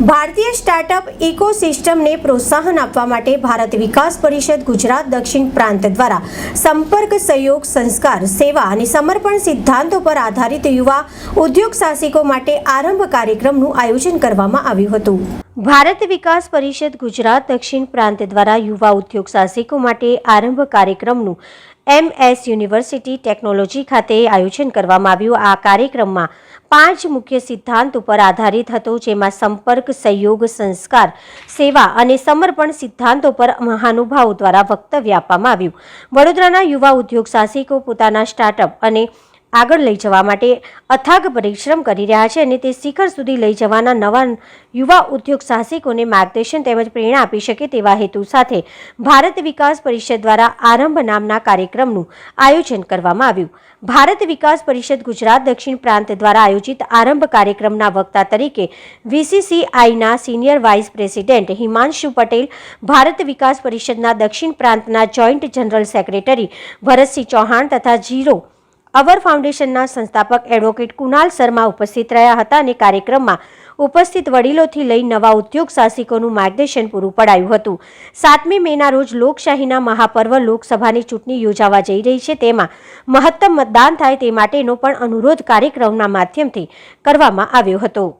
ભારતીય સ્ટાર્ટઅપ ઇકોસિસ્ટમને પ્રોત્સાહન આપવા માટે ભારત વિકાસ પરિષદ ગુજરાત દક્ષિણ પ્રાંત દ્વારા સંપર્ક, સહયોગ, સંસ્કાર, સેવા અને સમર્પણ સિદ્ધાંતો પર આધારિત યુવા ઉદ્યોગ સાહસિકો માટે આરંભ કાર્યક્રમનું આયોજન કરવામાં આવ્યું હતું. ભારત વિકાસ પરિષદ ગુજરાત દક્ષિણ પ્રાંત દ્વારા યુવા ઉદ્યોગ સાહસિકો માટે આરંભ કાર્યક્રમનું એમએસ યુનિવર્સિટી ટેકનોલોજી ખાતે આયોજન કરવામાં આવ્યું. આ કાર્યક્રમમાં પાંચ મુખ્ય સિદ્ધાંત ઉપર આધારિત હતો, જેમાં સંપર્ક, સહયોગ, સંસ્કાર, સેવા અને સમર્પણ સિદ્ધાંતો પર મહાનુભાવો દ્વારા વક્તવ્ય આપવામાં આવ્યું. વડોદરાના યુવા ઉદ્યોગ સાહસિકો પોતાના સ્ટાર્ટઅપ અને આગળ લઈ જવા માટે અથાગ પરિશ્રમ કરી રહ્યા છે અને તે શિખર સુધી લઈ જવાના નવા યુવા ઉદ્યોગ સાહસિકોને માર્ગદર્શન તેમજ પ્રેરણા આપી શકે તેવા હેતુ સાથે ભારત વિકાસ પરિષદ દ્વારા આરંભ નામના કાર્યક્રમનું આયોજન કરવામાં આવ્યું. ભારત વિકાસ પરિષદ ગુજરાત દક્ષિણ પ્રાંત દ્વારા આયોજિત આરંભ કાર્યક્રમના વક્તા તરીકે વીસીસીઆઈના senior vice president Himanshu Patel, Bharat Vikas પરિષદના દક્ષિણ પ્રાંતના joint general secretary Bharatsinh Chauhan તથા જીરો અવર ફાઉન્ડેશનના સંસ્થાપક એડવોકેટ કુનાલ શર્મા ઉપસ્થિત રહ્યા હતા અને કાર્યક્રમમાં ઉપસ્થિત વડીલોથી લઈ નવા ઉદ્યોગ સાહસિકોનું માર્ગદર્શન પૂરું પડાયું હતું. સાતમી મેના રોજ લોકશાહીના મહાપર્વ લોકસભાની ચૂંટણી યોજાવા જઈ રહી છે. તેમાં મહત્તમ મતદાન થાય તે માટેનો પણ અનુરોધ કાર્યક્રમના માધ્યમથી કરવામાં આવ્યો હતો.